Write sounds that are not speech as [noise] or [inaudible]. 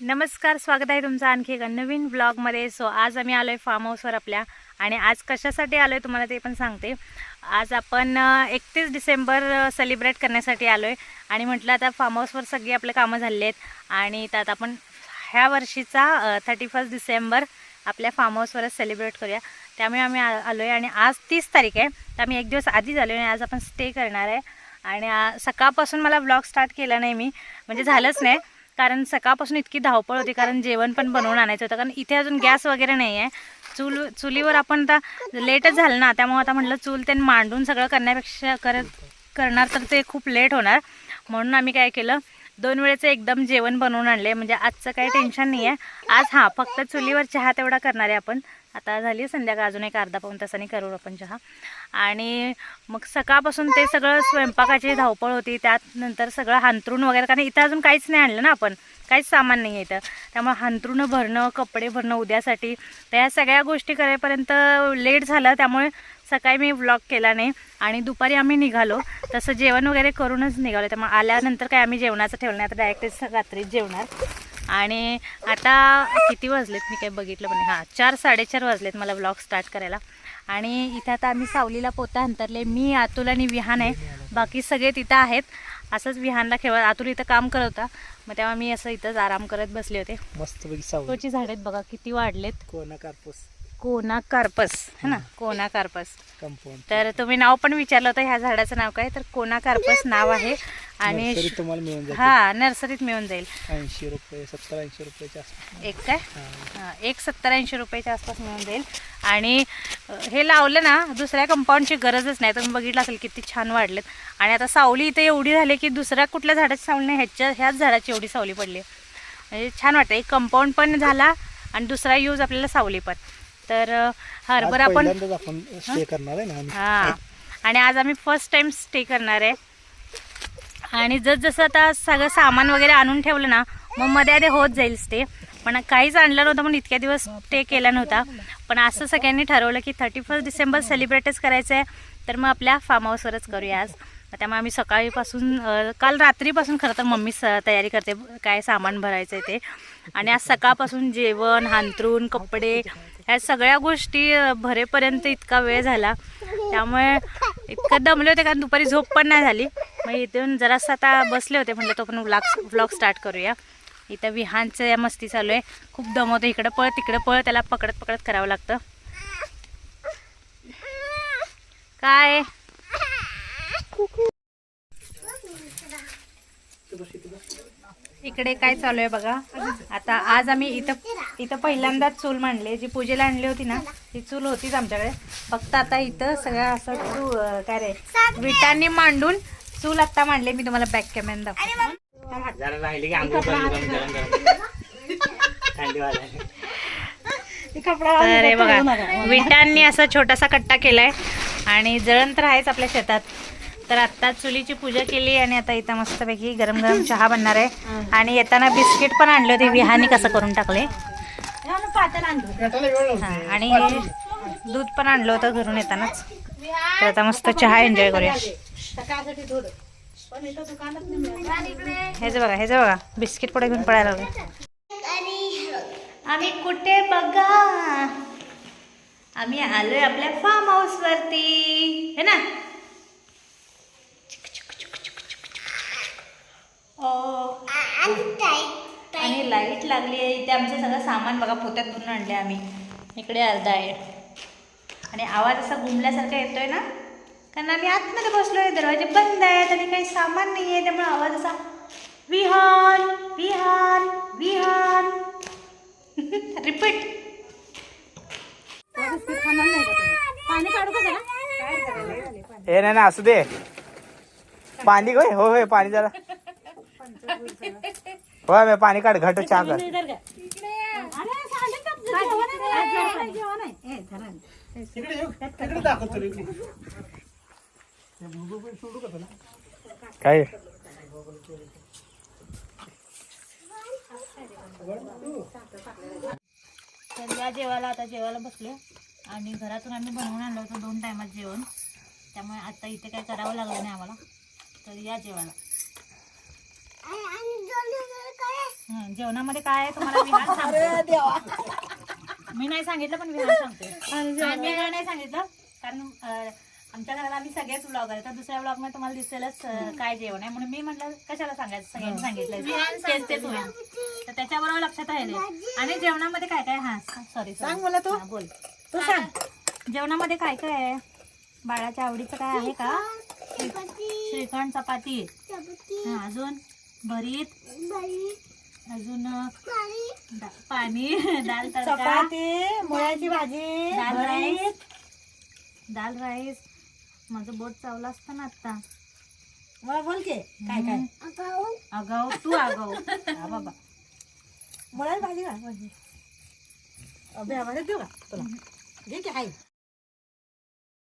नमस्कार स्वागत आहे तुमचं आणखी एका नवीन ब्लॉगमध्ये सो आज आम्ही आलो आहे फार्म हाऊसवर आपल्या. आणि आज कशासाठी आलो आहे तुम्हाला ते पण सांगते. आज आपण एकतीस डिसेंबर सेलिब्रेट करण्यासाठी आलो आहे आणि म्हटलं आता फार्म हाऊसवर सगळी आपले कामं झालेली आहेत. आणि त्यात आपण ह्या वर्षीचा थर्टी फर्स्ट डिसेंबर आपल्या फार्म हाऊसवरच सेलिब्रेट करूया. त्यामुळे आम्ही आलो आहे आणि आज तीस तारीख आहे. तर आम्ही एक दिवस आधी झालो आणि आज आपण स्टे करणार आहे. आणि सकाळपासून मला ब्लॉग स्टार्ट केला नाही मी. म्हणजे झालंच नाही. कारण सकाळपासून इतकी धावपळ होती कारण जेवण पण बनवून आणायचं होतं. कारण इथे अजून गॅस वगैरे नाही आहे चूल चुलीवर आपण आता लेटच झालं ना त्यामुळे आता म्हटलं चूल ते मांडून सगळं करण्यापेक्षा करत करणार तर ते खूप लेट होणार. म्हणून आम्ही काय केलं दोन वेळेचं एकदम जेवण बनवून आणले. म्हणजे आजचं काही टेन्शन नाही आहे आज हां फक्त चुलीवर चहा तेवढा करणार आहे आपण. आता झाली आहे संध्याकाळ अजून एक अर्धा पाऊन तासाने करू आपण चहा. आणि मग सकाळपासून ते सगळं स्वयंपाकाची धावपळ होती त्यात नंतर सगळं हांतरून वगैरे कारण इथं अजून काहीच नाही आणलं ना आपण काहीच सामान नाही आहे इथं. त्यामुळे हांतरून भरणं कपडे भरणं उद्यासाठी तर या सगळ्या गोष्टी करेपर्यंत लेट झालं त्यामुळे सकाळी मी व्लॉग केला नाही. आणि दुपारी आम्ही निघालो तसं जेवण वगैरे करूनच निघालो. त्यामुळे आल्यानंतर काय आम्ही जेवणाचं ठेवलं नाही आता डायरेक्ट रात्रीच जेवणार. आणि आता किती वाजलेत? मी काही बघितलं पण. हां चार साडेचार वाजलेत मला व्लॉग स्टार्ट करायला. आणि इथं आता आम्ही सावलीला पोता अंतरले. मी अतुल आणि विहान आहे. बाकी सगळे तिथं आहेत. असंच विहानला खेळत अतुल इथं काम करत होता. मग तेव्हा मी असं इथंच आराम करत बसले होते. मस्त पैकी सावली. तोची झाड आहेत बघा किती वाढलेत. कोणा कार्पूस कोना कार्पस है ना? कोना कार्पस तर तुम्ही नाव पण विचारलं होतं ह्या झाडाचं नाव काय? तर कोना कार्पस नाव आहे. आणि तुम्हाला मिळून जाईल हा नर्सरीत मिळून जाईल. ऐंशी रुपये सत्तर ऐंशी रुपयाच्या आसपास. एक काय? हा. एक सत्तर ऐंशी रुपयाच्या आसपास मिळून जाईल. आणि अ, हे लावलं ना दुसऱ्या कंपाऊंडची गरजच नाही. तुम्ही बघितलं असेल किती छान वाढलेत. आणि आता सावली इथे एवढी झाली की दुसऱ्या कुठल्या झाडाची सावली नाही ह्याच्या ह्याच झाडाची एवढी सावली पडली. म्हणजे छान वाटतं. एक कंपाऊंड पण झाला आणि दुसरा यूज आपल्याला सावली पण. तर अ, हरभरा आज पण पहिल्यांदाच आपण स्टे करणार आहे ना आम्ही. हा. आणि आज आम्ही फर्स्ट टाइम स्टे करणार आहे. आणि जसजसं आता सगळं सामान वगैरे आणून ठेवलं ना मग मध्ये आधी होत जाईल स्टे पण काहीच आणलं नव्हतं पण इतक्या दिवस स्टे केला नव्हता. पण असं सगळ्यांनी ठरवलं की थर्टी फर्स्ट डिसेंबर सेलिब्रेटच करायचं आहे तर मग आपल्या फार्म हाऊसवरच करूया आज. त्यामुळे आम्ही सकाळीपासून काल रात्रीपासून खरं तर मम्मी स तयारी करते काय सामान भरायचं आहे ते. आणि आज सकाळपासून जेवण हांतरून कपडे ह्या सगळ्या गोष्टी भरेपर्यंत इतका वेळ झाला. त्यामुळे इतकं दमले होते कारण दुपारी झोप पण नाही झाली. मग इथून जरासं आता बसले होते म्हटलं तो पण व्लॉग व्लॉग स्टार्ट करूया. इथं विहानचं या मस्ती चालू आहे. खूप दमवतो इकडं पळ तिकडं पळ त्याला पकडत पकडत करावं लागतं. काय? इकडे काय चालू आहे बघा. आता आज आम्ही इथं इथं पहिल्यांदाच चूल मांडली. जी पूजेला आणली होती ना ती चूल होतीच आमच्याकडे. फक्त आता इथं सगळं असं चू काय रे विटांनी मांडून चूल आता मांडले. मी तुम्हाला बॅक कॅमेरा दाखवते. हे बघा विटांनी असा छोटासा कट्टा केलाय. आणि जळण तर आहेच आपल्या शेतात. तर आता चुलीची पूजा केली आणि आता इथं मस्तपैकी गरम गरम चहा बनणार आहे. आणि येताना बिस्किट पण आणले होते विहानी कसं करून टाकले. आणि दूध पण आणलं होतं घरून येतानाच. तर आता मस्त चहा एन्जॉय करूया. हेच बघा हेच बघा बिस्किट पुढे घेऊन पडायला लागले. आम्ही कुठे बघा? आम्ही आलोय आपल्या फार्म हाऊस वरती. है ना? आणि लाइट लागली आहे. इथे आमचं सगळं सामान बघा पोत्यात भरून आणले आम्ही. इकडे अर्धा आहे. आणि आवाज असा घुमल्यासारखा येतोय ना? कारण आम्ही आतमध्ये बसलोय. दरवाजे बंद आहेत आणि काही सामान नाही आहे. त्यामुळे आवाज असा विहान विहान विहान. [laughs] रिपीट हे नाही ना असू दे. पाणी होय हो होय पाणी जरा. होय बे, पाणी काढ घट चहा कर. काय तर या. जेवायला आता जेवायला बसलो आणि घरातून आम्ही बनवून आणलं होतं दोन टायमात जेवण. त्यामुळे आता इथे काय करावं लागलं नाही आम्हाला. तर या जेवायला. हं, जेवणामध्ये काय आहे तुम्हाला विहान सांगते. मी नाही सांगितलं पण विहान सांगते. नाही, मी नाही सांगितलं कारण अं, आमच्या घराला आम्ही सगळेच ब्लॉग आहे तर दुसऱ्या ब्लॉगमध्ये तुम्हाला दिसेलच अं, काय जेवण आहे. म्हणून मी म्हटलं कशाला सांगायचं? सगळ्यांनी सांगितलं तेच तेच होईल तर त्याच्याबरोबर लक्षात राहिले. आणि जेवणामध्ये काय काय? हा सॉरी सांग मला तू. बोल. तू सांग. जेवणामध्ये काय काय आहे? बाळाच्या आवडीचं काय आहे का? श्रीखंड चपाती. हा, अजून? भरीत. अजून दा- पाणी [laughs] दाल तडका चपाती मुळ्याची भाजी दाल भरीत. Rice dal rice. माझं बोट चावलं असतं ना आता बोल की काय काय? अगाऊ तू अगाऊ [laughs] हा बाबा. मुळ्याची भाजी का भाजी. अभ्या भाजी देऊ का? तुला. घे की हाय.